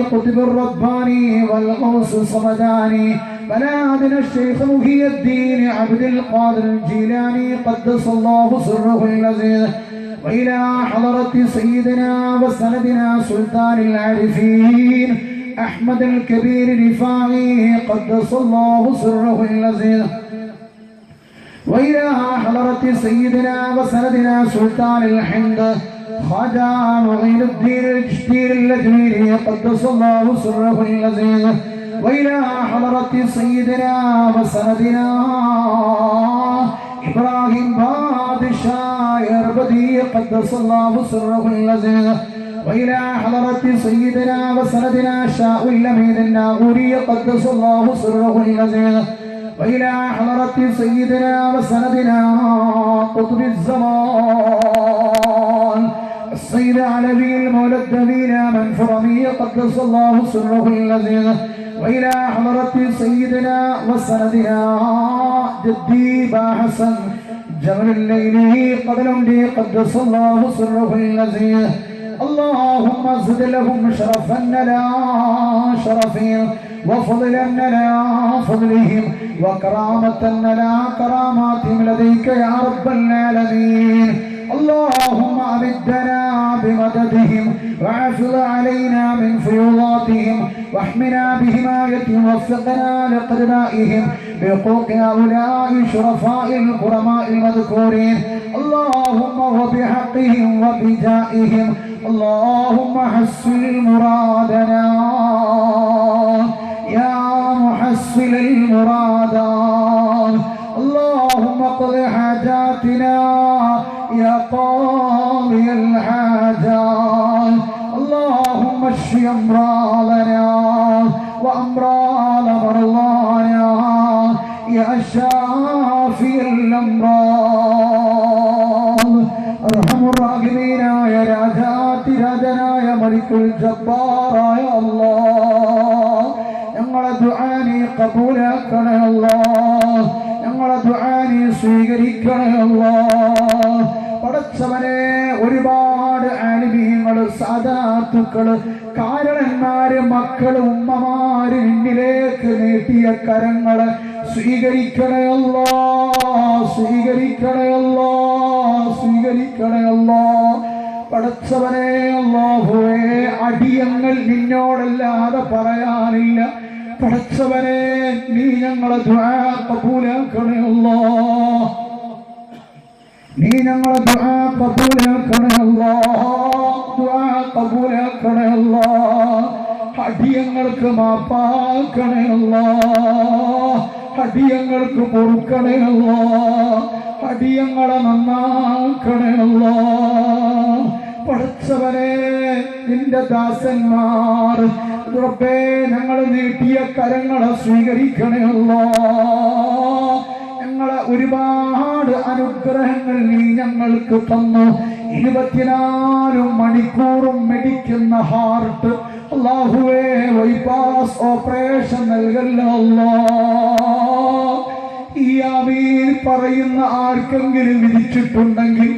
قطب الرباني والغوث الصمداني. بلادنا الشيخ محي الدين عبد القادر الجيلاني قدس الله سره العزيز وإلى حضرة سيدنا وسندنا سلطان العارفين. أحمد الكبير الرفاعي قدس الله سره العزيز وإلى حضرة سيدنا وسندنا سلطان الحمد. خواجة معين الدين الجدير الأجميري قدس الله سره العزيز وإلى حضرة سيدنا وسندنا إبراهيم بادشاه يربدي قدس الله سره العزيز وإلى حضرة سيدنا وسندنا شاء الأمين الناغوري قدس الله سره العزيز وإلى حضرة سيدنا وسندنا قطب الزمان قدس الله سره العزيز وإلى حضرة سيدنا وسندنا جدي با حسن. جمل الليل قبل قدس الله سره العزيز اللهم زد لهم شرفا لا شرفهم وفضلا لا فضلهم وكرامة لا كراماتهم لديك يا رب العالمين. اللهم أمدنا بمددهم وعفض علينا من فيوضاتهم واحمنا بحمايتهم وفقنا لقدمائهم بحقوق هؤلاء شرفاء الكرماء المذكورين. اللهم وبحقهم وبجائهم اللهم حسن مرادنا. يا محسن المرادات اللهم اقض حاجاتنا. يا قاضي الحاجات. اللهم اشف أمراضنا. മഹിമീനായ രാജാതിരാജനായ മലിക്കുൽ ജബ്ബാറായ അല്ലാ ഞങ്ങളെ ദുആനി കബൂലാക്കണേ അല്ലാ ഞങ്ങളെ ദുആനി സ്വീകരിക്കണേ അല്ലാ പടച്ചവനെ ഒരുപാട് ആലിമീങ്ങൾ സാധാത്തുക്കൾ കാരണന്മാര് മക്കൾ ഉമ്മമാര് മുന്നിലേക്ക് നീട്ടിയ കരങ്ങൾ സ്വീകരിക്കണയല്ലോ സ്വീകരിക്കണയല്ലോ പടച്ചവനെ അല്ലാഹുവേ അടിയങ്ങൾ നിന്നോടല്ലാതെ പറയാനില്ല. പടച്ചവനെ നീ ഞങ്ങളെ കബൂലാക്കണയല്ലോ നീ ഞങ്ങളെ കബൂലാക്കണയല്ലോ അടിയങ്ങൾക്ക് മാപ്പാക്കണയല്ലോ അടിയങ്ങൾക്ക് പൊറുക്കണയല്ലോ അടിയങ്ങളെ നന്നാക്കണയല്ലോ പടച്ചവനെ നിന്റെ ദാസന്മാർ. റബ്ബേ ഞങ്ങൾ നീട്ടിയ കരങ്ങളെ സ്വീകരിക്കണയല്ലോ. ഞങ്ങളെ ഒരുപാട് അനുഗ്രഹങ്ങൾ നീ ഞങ്ങൾക്ക് തന്നു. ഇരുപത്തിനാലും മണിക്കൂറും മെടിക്കുന്ന ഹാർട്ട് അള്ളാഹുവേ ബൈപാസ് ഓപ്പറേഷൻ നൽകല്ലോ. ഈ ആമീൻ പറയുന്ന ആർക്കെങ്കിലും വിധിച്ചിട്ടുണ്ടെങ്കിൽ